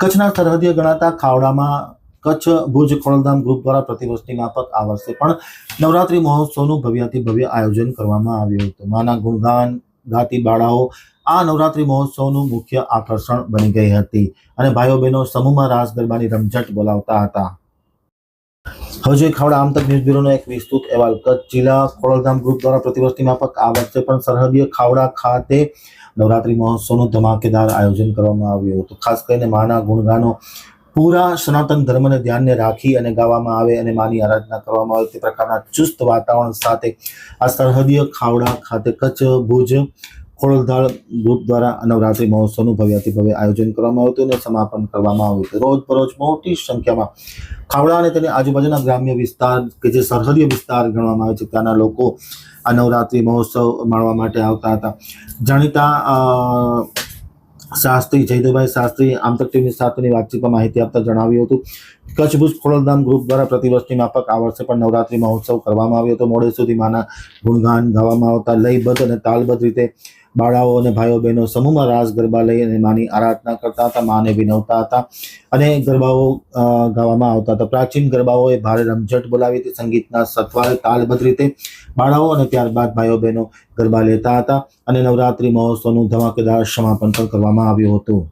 કચ્છના સરહદીય ગણાતા ખાવડામાં કચ્છ ભુજ ખોડલધામ ગ્રુપ દ્વારા પ્રતિવર્ષની માફક આ વર્ષે પણ નવરાત્રી મહોત્સવનું ભવ્યાતિ ભવ્ય આયોજન કરવામાં આવ્યું હતું. માના ગુણગાન ગાતી બાળાઓ આ નવરાત્રી મહોત્સવનું મુખ્ય આકર્ષણ બની ગઈ હતી અને ભાઈઓ બહેનો સમૂહમાં રાસ ગરબાની રમઝટ બોલાવતા હતા. હવે ખાવડા આમતક ન્યૂઝ બ્યુરોનો એક વિસ્તૃત અહેવાલ. કચ્છ જિલ્લા ખોડલધામ ગ્રુપ દ્વારા પ્રતિવર્ષની માફક આ વર્ષે પણ સરહદીય ખાવડા ખાતે નવરાત્રી મહોત્સવનું ધમાકેદાર આયોજન કરવામાં આવ્યું હતું. ખાસ કરીને માના ગુણગાનો પૂરા સનાતન ધર્મને ધ્યાનને રાખી અને ગાવામાં આવે અને માની આરાધના કરવામાં આવે તે પ્રકારના ચુસ્ત વાતાવરણ સાથે આ સરહદીય ખાવડા ખાતે કચ્છ ભુજ ખોડલધાળ ગ્રુપ દ્વારા નવરાત્રી મહોત્સવનું ભવ્યાતિ ભવ્ય આયોજન કરવામાં આવ્યું હતું અને સમાપન કરવામાં આવ્યું હતું. રોજ બરોજ મોટી સંખ્યામાં ખાવડા અને તેની આજુબાજુના ગ્રામ્ય વિસ્તાર કે જે સરહદીય વિસ્તાર ગણવામાં આવે છે, ત્યાંના લોકો આ નવરાત્રી મહોત્સવ માણવા માટે આવતા હતા. જાણીતા શાસ્ત્રી જયદેવભાઈ શાસ્ત્રી આમતક ટીવી સાથેની વાતચીતમાં માહિતી આપતા જણાવ્યું હતું કચ્છ ભુજ ખોડલધામ ગ્રુપ દ્વારા પ્રતિવર્ષની માફક આ વર્ષે પણ નવરાત્રી મહોત્સવ કરવામાં આવ્યો હતો. મોડે સુધી માના ગુણગાન ગાવામાં આવતા લયબદ્ધ અને તાલબદ્ધ રીતે બાળાઓ અને ભાઈઓ બહેનો સમૂહમાં રાસ ગરબા લઈ અને માની આરાધના કરતા હતા, માને વિનવતા હતા. અને ગરબાઓ ગાવામાં આવતા હતા. પ્રાચીન ગરબાઓએ ભારે રમઝટ બોલાવી હતી. સંગીતના સત્વારે તાલબદ્ધ રીતે બાળાઓ અને ત્યારબાદ ભાઈઓ બહેનો ગરબા લેતા હતા અને નવરાત્રિ મહોત્સવનું ધમાકેદાર સમાપન પણ કરવામાં આવ્યું હતું.